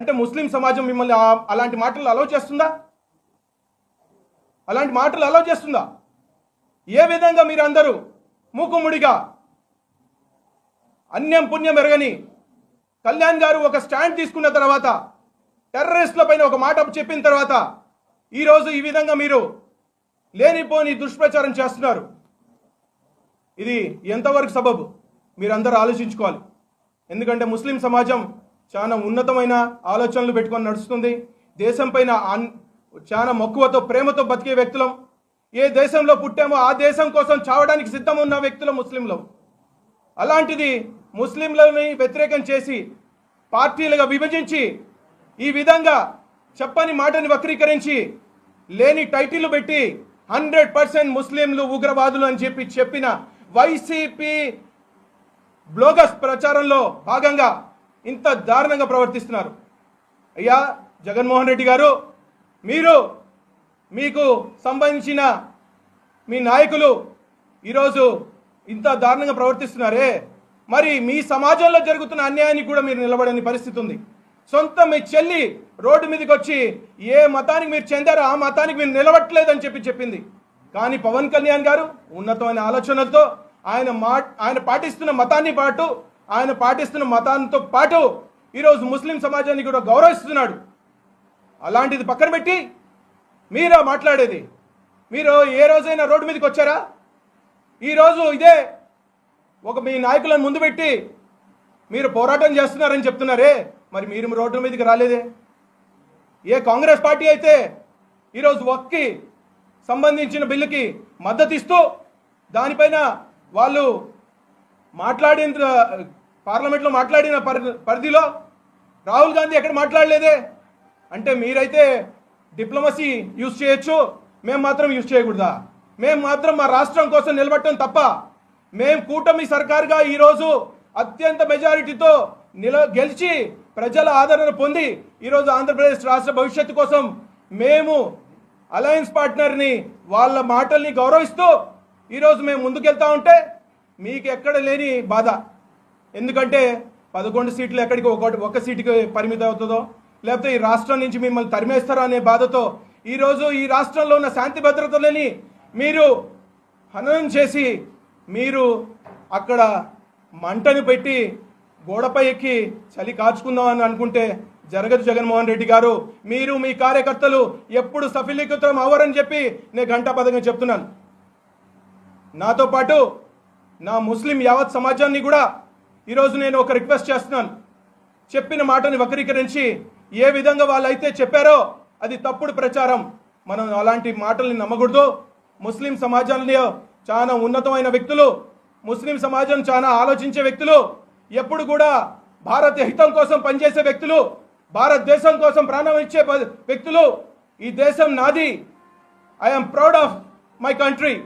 అంటే ముస్లిం సమాజం మిమ్మల్ని అలాంటి మాటలు అలౌ చేస్తుందా? అలాంటి మాటలు అలౌ చేస్తుందా? ఏ విధంగా మీరు అందరూ మూకుముడిగా అన్యం పుణ్యం ఎరగని కళ్యాణ్ గారు ఒక స్టాండ్ తీసుకున్న తర్వాత టెర్రరిస్టుల పైన ఒక మాట చెప్పిన తర్వాత ఈరోజు ఈ విధంగా మీరు లేనిపోని దుష్ప్రచారం చేస్తున్నారు. ఇది ఎంతవరకు సబబు? మీరందరూ ఆలోచించుకోవాలి. ఎందుకంటే ముస్లిం సమాజం చాలా ఉన్నతమైన ఆలోచనలు పెట్టుకొని నడుస్తుంది. దేశం పైన అన్- చాలా మక్కువతో ప్రేమతో బతికే వ్యక్తులం. ఏ దేశంలో పుట్టామో ఆ దేశం కోసం చావడానికి సిద్ధం ఉన్న వ్యక్తులు ముస్లింలు. అలాంటిది ముస్లింలని వ్యతిరేకం చేసి పార్టీలుగా విభజించి ఈ విధంగా చెప్పని మాటని వక్రీకరించి లేని టైటిల్ పెట్టి హండ్రెడ్ పర్సెంట్ ముస్లింలు ఉగ్రవాదులు అని చెప్పి చెప్పిన వైసీపీ బ్లోగస్ ప్రచారంలో భాగంగా ఇంత దారుణంగా ప్రవర్తిస్తున్నారు. అయ్యా జగన్మోహన్ రెడ్డి గారు మీరు మీకు సంబంధించిన మీ నాయకులు ఈరోజు ఇంత దారుణంగా ప్రవర్తిస్తున్నారే. మరి మీ సమాజంలో జరుగుతున్న అన్యాయానికి కూడా మీరు నిలబడని పరిస్థితి ఉంది. సొంత మీ చెల్లి రోడ్డు మీదకి వచ్చి ఏ మతానికి మీరు చెందారో ఆ మతానికి మీరు నిలబట్టలేదని చెప్పి చెప్పింది. కానీ పవన్ కళ్యాణ్ గారు ఉన్నతమైన ఆలోచనలతో ఆయన మా ఆయన పాటిస్తున్న మతాన్ని పాటు ఆయన పాటిస్తున్న మతాంతో పాటు ఈరోజు ముస్లిం సమాజాన్ని కూడా గౌరవిస్తున్నాడు. అలాంటిది పక్కన పెట్టి మీరా మాట్లాడేది. మీరు ఏ రోజైనా రోడ్డు మీదకి వచ్చారా? ఈరోజు ఇదే ఒక మీ నాయకులను ముందు పెట్టి మీరు పోరాటం చేస్తున్నారని చెప్తున్నారే. మరి మీరు రోడ్డు మీదకి రాలేదే? ఏ కాంగ్రెస్ పార్టీ అయితే ఈరోజు వక్కి సంబంధించిన బిల్లుకి మద్దతు ఇస్తూ దానిపైన వాళ్ళు మాట్లాడిన పార్లమెంట్లో మాట్లాడిన పరి పరిధిలో రాహుల్ గాంధీ ఎక్కడ మాట్లాడలేదే? అంటే మీరైతే డిప్లొమసీ యూజ్ చేయొచ్చు మేము మాత్రం యూజ్ చేయకూడదా? మేము మాత్రం మా రాష్ట్రం కోసం నిలబడటం తప్ప మేము కూటమి సర్కార్గా ఈరోజు అత్యంత మెజారిటీతో నిల గెలిచి ప్రజల ఆదరణ పొంది ఈరోజు ఆంధ్రప్రదేశ్ రాష్ట్ర భవిష్యత్తు కోసం మేము అలయన్స్ పార్ట్నర్ని వాళ్ళ మాటల్ని గౌరవిస్తూ ఈరోజు మేము ముందుకెళ్తా ఉంటే మీకు ఎక్కడ లేని బాధ. ఎందుకంటే పదకొండు సీట్లు ఎక్కడికి ఒకటి ఒక సీటుకి పరిమితం అవుతుందో లేకపోతే ఈ రాష్ట్రం నుంచి మిమ్మల్ని తరిమేస్తారో అనే బాధతో ఈరోజు ఈ రాష్ట్రంలో ఉన్న శాంతి భద్రతలని మీరు హననం చేసి మీరు అక్కడ మంటను పెట్టి గోడపై ఎక్కి చలి కాచుకుందాం అని అనుకుంటే జరగదు జగన్మోహన్ రెడ్డి గారు. మీరు మీ కార్యకర్తలు ఎప్పుడు సఫలీకృతం అవ్వరని చెప్పి నేను గంటాపదంగా చెప్తున్నాను. నాతో పాటు నా ముస్లిం యావత్ సమాజాన్ని కూడా ఈరోజు నేను ఒక రిక్వెస్ట్ చేస్తున్నాను. చెప్పిన మాటని వక్రీకరించి ఏ విధంగా వాళ్ళైతే చెప్పారో అది తప్పుడు ప్రచారం. మనం అలాంటి మాటల్ని నమ్మకూడదు. ముస్లిం సమాజంలో చాలా ఉన్నతమైన వ్యక్తులు ముస్లిం సమాజం చాలా ఆలోచించే వ్యక్తులు ఎప్పుడు కూడా భారత హితం కోసం పనిచేసే వ్యక్తులు భారతదేశం కోసం ప్రాణం ఇచ్చే ప- వ్యక్తులు ఈ దేశం నాది. I'm proud of my country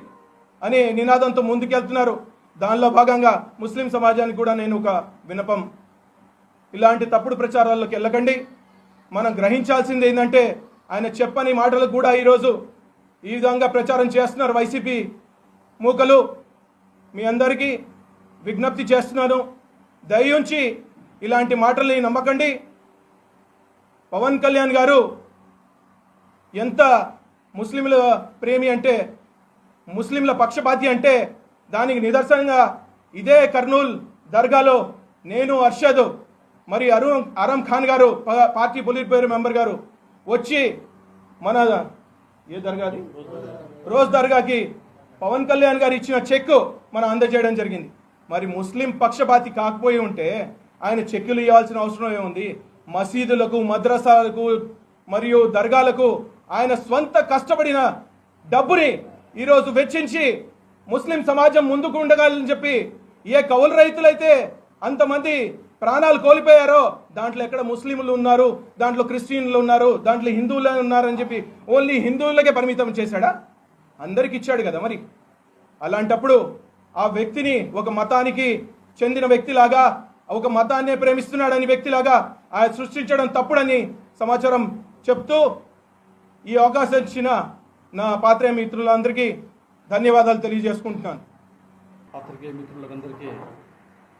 అని నినాదంతో ముందుకెళ్తున్నారు. దానిలో భాగంగా ముస్లిం సమాజానికి కూడా నేను ఒక వినపం. ఇలాంటి తప్పుడు ప్రచారాల్లోకి వెళ్ళకండి. మనం గ్రహించాల్సింది ఏంటంటే ఆయన చెప్పని మాటలకు కూడా ఈరోజు ఈ విధంగా ప్రచారం చేస్తున్నారు వైసీపీ మూకలు. మీ అందరికీ విజ్ఞప్తి చేస్తున్నాను. దయించి ఇలాంటి మాటల్ని నమ్మకండి. పవన్ కళ్యాణ్ గారు ఎంత ముస్లింల ప్రేమి అంటే ముస్లింల పక్షపాతి అంటే దానికి నిదర్శనంగా ఇదే కర్నూల్ దర్గాలో నేను అర్షద్ మరి అరుణ్ అరం ఖాన్ గారు ప- పార్టీ పొలిట్ బ్యూరో మెంబర్ గారు వచ్చి మన ఏ దర్గాది? రోజ్ దర్గాకి పవన్ కళ్యాణ్ గారు ఇచ్చిన చెక్ మనం అందజేయడం జరిగింది. మరి ముస్లిం పక్షపాతి కాకపోయి ఉంటే ఆయన చెక్కులు ఇవ్వాల్సిన అవసరం ఏముంది? మసీదులకు మద్రసాలకు మరియు దర్గాలకు ఆయన స్వంత కష్టపడిన డబ్బుని ఈరోజు వెచ్చించి ముస్లిం సమాజం ముందుకు ఉండగాలని చెప్పి ఏ కౌలు రైతులైతే అంతమంది ప్రాణాలు కోల్పోయారో దాంట్లో ఎక్కడ ముస్లింలు ఉన్నారు దాంట్లో క్రిస్టియన్లు ఉన్నారు దాంట్లో హిందువులు ఉన్నారని చెప్పి ఓన్లీ హిందువులకే పరిమితం చేశాడా? అందరికి ఇచ్చాడు కదా మరి. అలాంటప్పుడు ఆ వ్యక్తిని ఒక మతానికి చెందిన వ్యక్తిలాగా ఒక మతాన్నే ప్రేమిస్తున్నాడని వ్యక్తిలాగా ఆయన సృష్టించడం తప్పుడని సమాచారం చెప్తూ ఈ అవకాశం ఇచ్చిన నా పాత్రే మిత్రులందరికీ ధన్యవాదాలు తెలియజేసుకుంటున్నాను. పాత్రికేయ మిత్రులందరికీ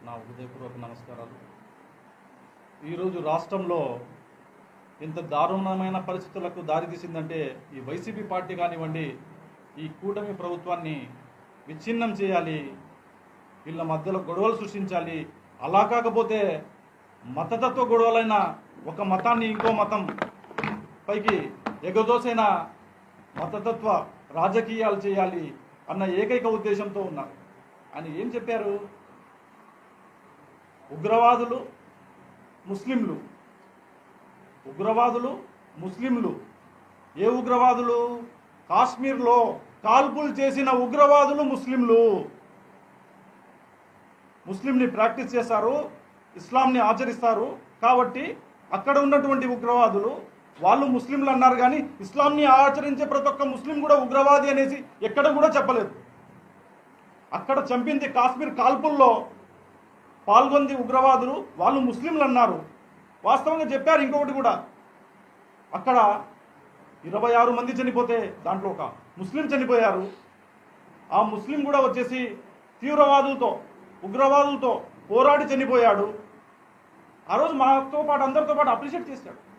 నా హృదయపూర్వక నమస్కారాలు. ఈరోజు రాష్ట్రంలో ఇంత దారుణమైన పరిస్థితులకు దారితీసిందంటే ఈ వైసీపీ పార్టీ కానివ్వండి ఈ కూటమి ప్రభుత్వాన్ని విచ్ఛిన్నం చేయాలి వీళ్ళ మధ్యలో గొడవలు సృష్టించాలి అలా కాకపోతే మతతత్వ గొడవలైన ఒక మతాన్ని ఇంకో మతం పైకి ఎగదోసైన మతతత్వ రాజకీయాలు చేయాలి అన్న ఏకైక ఉద్దేశంతో ఉన్నారు ఆయన ఏం చెప్పారు? ఉగ్రవాదులు ముస్లింలు. ఉగ్రవాదులు ముస్లింలు. ఏ ఉగ్రవాదులు? కాశ్మీర్లో కాల్పులు చేసిన ఉగ్రవాదులు ముస్లింలు. ముస్లింని ప్రాక్టీస్ చేస్తారు ఇస్లాంని ఆచరిస్తారు. కాబట్టి అక్కడ ఉన్నటువంటి ఉగ్రవాదులు వాళ్ళు ముస్లింలు అన్నారు కానీ ఇస్లాంని ఆచరించే ప్రతి ఒక్క ముస్లిం కూడా ఉగ్రవాది అనేసి ఎక్కడ కూడా చెప్పలేదు. అక్కడ చంపింది కాశ్మీర్ కాల్పుల్లో పాల్గొంది ఉగ్రవాదులు వాళ్ళు ముస్లింలు అన్నారు. వాస్తవంగా చెప్పారు ఇంకొకటి కూడా. అక్కడ ఇరవై ఆరు మంది చనిపోతే దాంట్లో ఒక ముస్లిం చనిపోయారు. ఆ ముస్లిం కూడా వచ్చేసి తీవ్రవాదులతో ఉగ్రవాదులతో పోరాడి చనిపోయాడు. ఆ రోజు మాతో పాటు అందరితో పాటు అప్రిషియేట్ చేశాడు.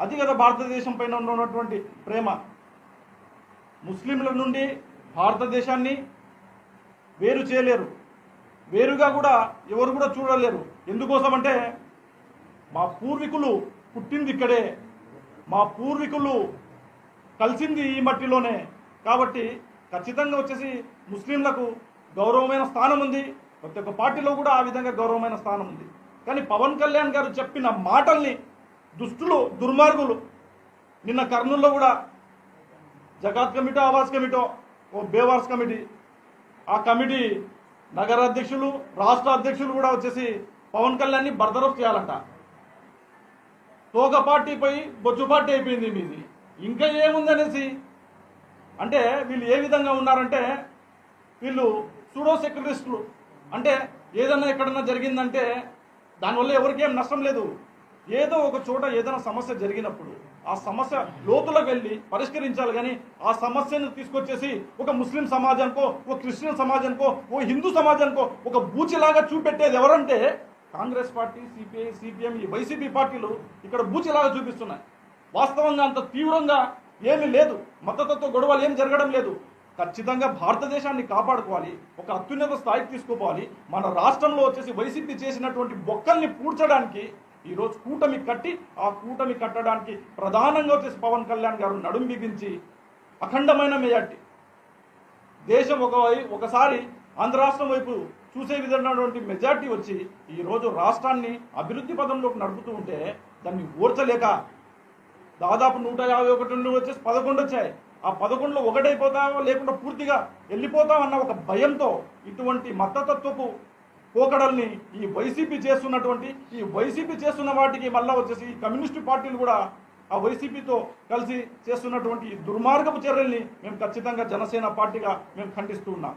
అది కదా భారతదేశం పైన ఉన్నటువంటి ప్రేమ. ముస్లింల నుండి భారతదేశాన్ని వేరు చేయలేరు. వేరుగా కూడా ఎవరు కూడా చూడలేరు. ఎందుకోసం అంటే మా పూర్వీకులు పుట్టింది ఇక్కడే. మా పూర్వీకులు కలిసింది ఈ మట్టిలోనే. కాబట్టి ఖచ్చితంగా వచ్చేసి ముస్లింలకు గౌరవమైన స్థానం ఉంది. ప్రతి ఒక్క పార్టీలో కూడా ఆ విధంగా గౌరవమైన స్థానం ఉంది. కానీ పవన్ కళ్యాణ్ గారు చెప్పిన మాటల్ని దుష్టులు దుర్మార్గులు. నిన్న కర్నూలులో కూడా జగాత్ కమిటీ ఆవాస్ కమిటో ఓ బేవార్స్ కమిటీ ఆ కమిటీ నగర అధ్యక్షులు రాష్ట్ర అధ్యక్షులు కూడా వచ్చేసి పవన్ కళ్యాణ్ని బర్దరఫ్ చేయాలంట. తోక పార్టీ పోయి బొచ్చు పార్టీ అయిపోయింది మీది. ఇంకా ఏముందనేసి అంటే వీళ్ళు ఏ విధంగా ఉన్నారంటే వీళ్ళు సూడో సెక్యులరిస్టులు. అంటే ఏదన్నా ఎక్కడన్నా జరిగిందంటే దానివల్ల ఎవరికేం నష్టం లేదు. ఏదో ఒక చోట ఏదైనా సమస్య జరిగినప్పుడు ఆ సమస్య లోతులకు వెళ్ళి పరిష్కరించాలి కానీ ఆ సమస్యను తీసుకొచ్చేసి ఒక ముస్లిం సమాజానికో ఒక క్రిస్టియన్ సమాజానికో ఓ హిందూ సమాజానికో ఒక బూచిలాగా చూపెట్టేది ఎవరంటే కాంగ్రెస్ పార్టీ సిపిఐ సిపిఎం ఈ వైసీపీ పార్టీలు ఇక్కడ బూచిలాగా చూపిస్తున్నాయి. వాస్తవంగా అంత తీవ్రంగా ఏమీ లేదు. మతతత్వ గొడవలు ఏం జరగడం లేదు. ఖచ్చితంగా భారతదేశాన్ని కాపాడుకోవాలి. ఒక అత్యున్నత స్థాయికి తీసుకుపోవాలి. మన రాష్ట్రంలో వచ్చేసి వైసీపీ చేసినటువంటి బొక్కల్ని పూడ్చడానికి ఈరోజు కూటమి కట్టి ఆ కూటమి కట్టడానికి ప్రధానంగా వచ్చేసి పవన్ కళ్యాణ్ గారు నడుం బిగించి అఖండమైన మెజార్టీ. దేశం ఒక వై- ఒకసారి ఆంధ్ర రాష్ట్రం వైపు చూసే విధమైనటువంటి మెజార్టీ వచ్చి ఈరోజు రాష్ట్రాన్ని అభివృద్ధి పదంలోకి నడుపుతూ ఉంటే దాన్ని ఓర్చలేక దాదాపు నూట యాభై ఒకటి నుండి వచ్చేసి పదకొండు వచ్చాయి. ఆ పదకొండులో ఒకటైపోతావో లేకుండా పూర్తిగా వెళ్ళిపోతామన్న ఒక భయంతో ఇటువంటి మతతత్వపు పోకడల్ని ఈ వైసీపీ చేస్తున్నటువంటి ఈ వైసీపీ చేస్తున్న వాటికి మళ్ళా వచ్చేసి ఈ కమ్యూనిస్టు పార్టీలు కూడా ఆ వైసీపీతో కలిసి చేస్తున్నటువంటి ఈ దుర్మార్గపు చర్యల్ని మేము ఖచ్చితంగా జనసేన పార్టీగా మేము ఖండిస్తూ ఉన్నాం.